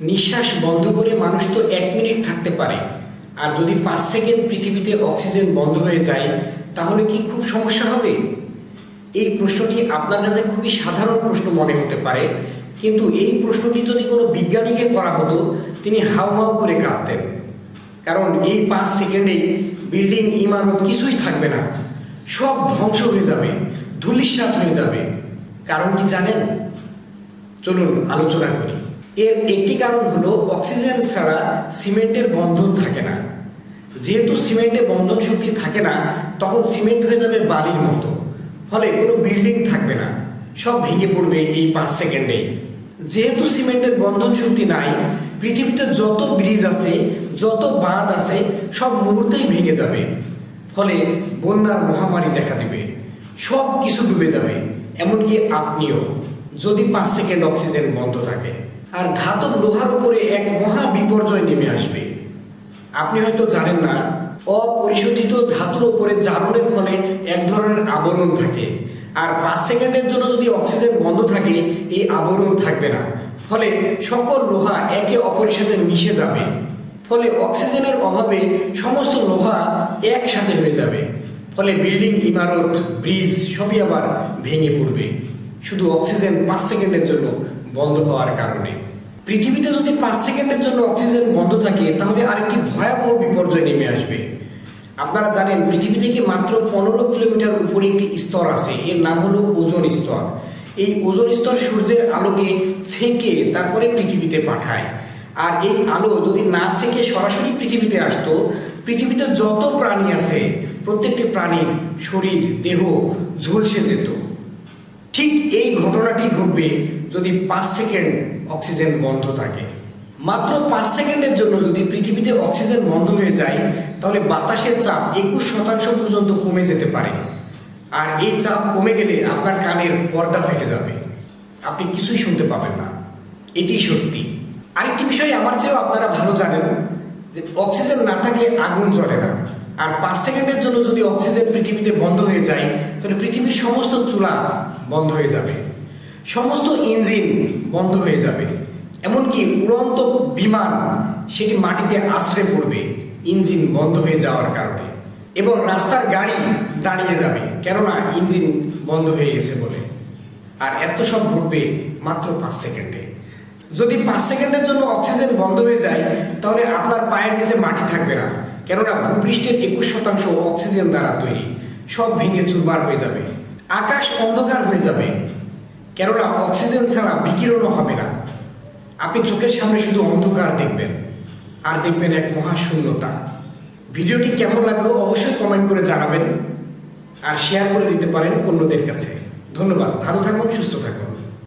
নিঃশ্বাস বন্ধ করে মানুষ তো এক মিনিট থাকতে পারে। আর যদি পাঁচ সেকেন্ড পৃথিবীতে অক্সিজেন বন্ধ হয়ে যায়, তাহলে কি খুব সমস্যা হবে? এই প্রশ্নটি আপনার কাছে খুবই সাধারণ প্রশ্ন মনে হতে পারে, কিন্তু এই প্রশ্নটি যদি কোনো বিজ্ঞানীকে করা হতো, তিনি হাউমাউ করে কাঁদতেন। কারণ এই পাঁচ সেকেন্ডেই বিল্ডিং, ইমারত কিছুই থাকবে না। সব ধ্বংস হয়ে যাবে ধুলিস্বাত হয়ে যাবে। কারণ কি জানেন? চলুন আলোচনা করি। এর একটি কারণ হলো অক্সিজেন ছাড়া সিমেন্টের বন্ধন থাকে না। যেহেতু সিমেন্টে বন্ধন শক্তি থাকে না, তখন সিমেন্ট হয়ে যাবে বালির মতো। ফলে কোনো বিল্ডিং থাকবে না। সব ভেঙে পড়বে এই পাঁচ সেকেন্ডে। যেহেতু সিমেন্টের বন্ধন শক্তি নাই, পৃথিবীতে যত ব্রিজ আছে, যত বাঁধ আছে, সব মুহূর্তেই ভেঙে যাবে। ফলে বন্যার মহামারী দেখা দিবে। সব কিছু ডুবে যাবে। এমনকি আপনিও, যদি পাঁচ সেকেন্ড অক্সিজেন বন্ধ থাকে। আর ধাতব লোহার উপরে এক মহা বিপর্যয় নেমে আসবে। আপনি হয়তো জানেন না, অপরিশোধিত ধাতুর উপরে জারণের ফলে এক ধরনের আবরণ থাকে। আর পাঁচ সেকেন্ডের জন্য যদি অক্সিজেন বন্ধ থাকে, এই আবরণ থাকবে না। ফলে সকল লোহা একে অপরের সাথে মিশে যাবে। ফলে অক্সিজেনের অভাবে সমস্ত লোহা একসাথে হয়ে যাবে। ফলে বিল্ডিং, ইমারত, ব্রিজ সবই আবার ভেঙে পড়বে। শুধু অক্সিজেন পাঁচ সেকেন্ডের জন্য বন্ধ হওয়ার কারণে। পৃথিবীতে যদি পাঁচ সেকেন্ডের জন্য অক্সিজেন বন্ধ থাকে, তাহলে আরেকটি ভয়াবহ বিপর্যয় নেমে আসবে। আপনারা জানেন, পৃথিবী থেকে মাত্র পনেরো কিলোমিটার উপরে একটি স্তর আছে। এর নাম হলো ওজন স্তর। এই ওজন স্তর সূর্যের আলোকে ছেঁকে তারপরে পৃথিবীতে পাঠায়। আর এই আলো যদি না ছেঁকে সরাসরি পৃথিবীতে আসতো, পৃথিবীতে যত প্রাণী আছে, প্রত্যেকটি প্রাণীর শরীর, দেহ ঝলসে যেত। ঠিক এই ঘটনাটি ঘটবে যদি পাঁচ সেকেন্ড অক্সিজেন বন্ধ থাকে। মাত্র পাঁচ সেকেন্ডের জন্য যদি পৃথিবীতে অক্সিজেন বন্ধ হয়ে যায়, তাহলে বাতাসের চাপ একুশ শতাংশ পর্যন্ত কমে যেতে পারে। আর এই চাপ কমে গেলে আপনার কানের পর্দা ফেটে যাবে। আপনি কিছুই শুনতে পাবেন না। এটি সত্যি। আরেকটি বিষয় আমার চেয়েও আপনারা ভালো জানেন, যে অক্সিজেন না থাকলে আগুন জ্বলে না। আর পাঁচ সেকেন্ডের জন্য যদি অক্সিজেন পৃথিবীতে বন্ধ হয়ে যায় তাহলে পৃথিবীর সমস্ত চুলা বন্ধ হয়ে যাবে। সমস্ত ইঞ্জিন বন্ধ হয়ে যাবে। এমনকি উড়ন্ত বিমান সেটি মাটিতে আশ্রে পড়বে, ইঞ্জিন বন্ধ হয়ে যাওয়ার কারণে। এবং রাস্তার গাড়ি দাঁড়িয়ে যাবে, কেননা ইঞ্জিন বন্ধ হয়ে গেছে বলে। আর এত সব ঘটবে মাত্র পাঁচ সেকেন্ডে। যদি পাঁচ সেকেন্ডের জন্য অক্সিজেন বন্ধ হয়ে যায়, তাহলে আপনার পায়ের নিচে মাটি থাকবে না, কেননা ভূপৃষ্ঠের একুশ শতাংশ অক্সিজেন দ্বারা তৈরি। সব ভেঙে চুরমার হয়ে যাবে। আকাশ অন্ধকার হয়ে যাবে। কেননা অক্সিজেন ছাড়া বিকিরণও হবে না। আপনি চোখের সামনে শুধু অন্ধকার দেখবেন, আর দেখবেন এক মহাশূন্যতা। ভিডিওটি কেমন লাগল অবশ্যই কমেন্ট করে জানাবেন, আর শেয়ার করে দিতে পারেন অন্যদের কাছে। ধন্যবাদ, ভালো থাকুন, সুস্থ থাকুন।